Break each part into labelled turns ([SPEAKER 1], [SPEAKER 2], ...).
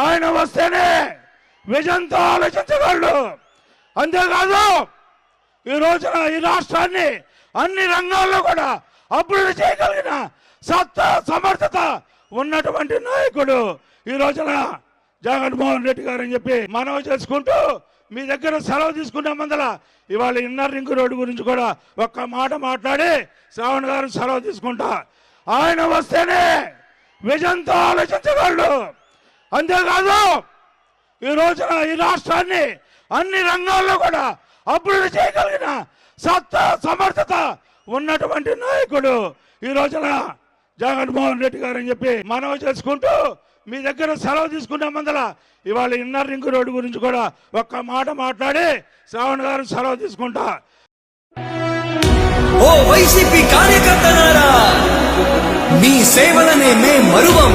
[SPEAKER 1] ఆయన వస్తేనే విజయంతో ఆలోచించగలడు. అంతేకాదు ఈ రోజున ఈ రాష్ట్రాన్ని అన్ని రంగాల్లో కూడా అభివృద్ధి చేయగలిగిన సత్తా సమర్థత ఉన్నటువంటి నాయకుడు ఈ రోజున జగన్మోహన్ రెడ్డి గారు అని చెప్పి మనవి చేసుకుంటూ మీ దగ్గర సెలవు తీసుకునే మందల ఇవాళ ఇన్నర్ రింగ్ రోడ్డు గురించి కూడా ఒక్క మాట మాట్లాడి శ్రావణ్ గారు సెలవు తీసుకుంటా. ఆయన వస్తేనే విజయంతో ఆలోచించగలడు. అంతేకాదు ఈ రోజున ఈ రాష్ట్రాన్ని అన్ని రంగాల్లో కూడా అభివృద్ధి చేయగలిగిన సత్తా సమర్థత ఉన్నటువంటి నాయకుడు ఈ రోజున జగన్మోహన్ రెడ్డి గారు అని చెప్పి మనవి చేసుకుంటూ మీ దగ్గర సెలవు తీసుకునే మందల ఇవాళ ఇన్నర్ రింగ్ రోడ్డు గురించి కూడా ఒక్క మాట మాట్లాడి శ్రావణ్ గారు సెలవు తీసుకుంటా.
[SPEAKER 2] ఓ వైసీపీ కార్యకర్తలారా మీ సేవలనే మే మరువం.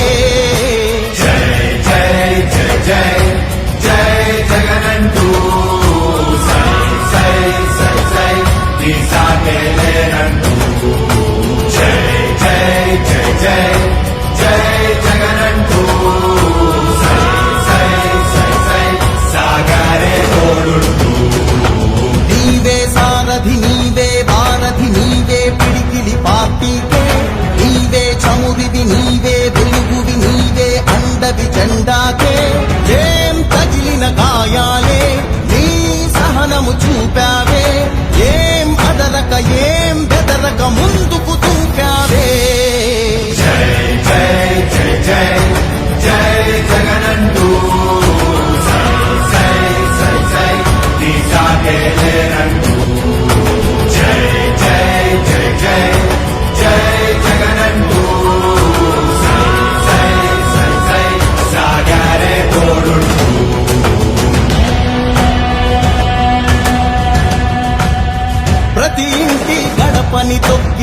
[SPEAKER 3] సారథి నీవే భారతి నీవే పిడికిలి పార్టీకే నీవే చమురివి నీవే వెలుగువి నీవే అండవి జెండాకే. ఏం తగిలిన గాయా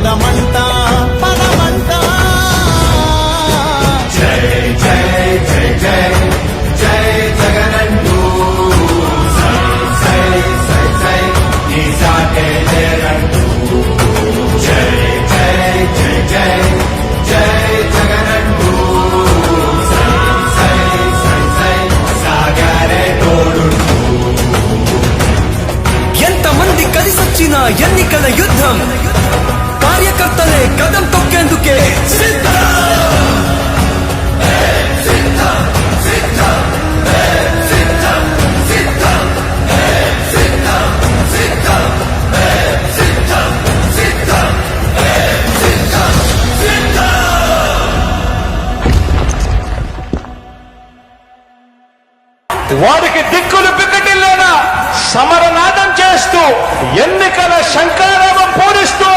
[SPEAKER 3] పదమంట పదమంట
[SPEAKER 2] ఎంతమంది కలిసొచ్చిన ఎన్నికల యుద్ధం కార్యకర్తలే కదం తొక్కేందుకే.
[SPEAKER 4] వారికి దిక్కులు పిక్కటిల్లేనా సమరనాదం చేస్తూ ఎన్నికల శంకారామం పూరిస్తూ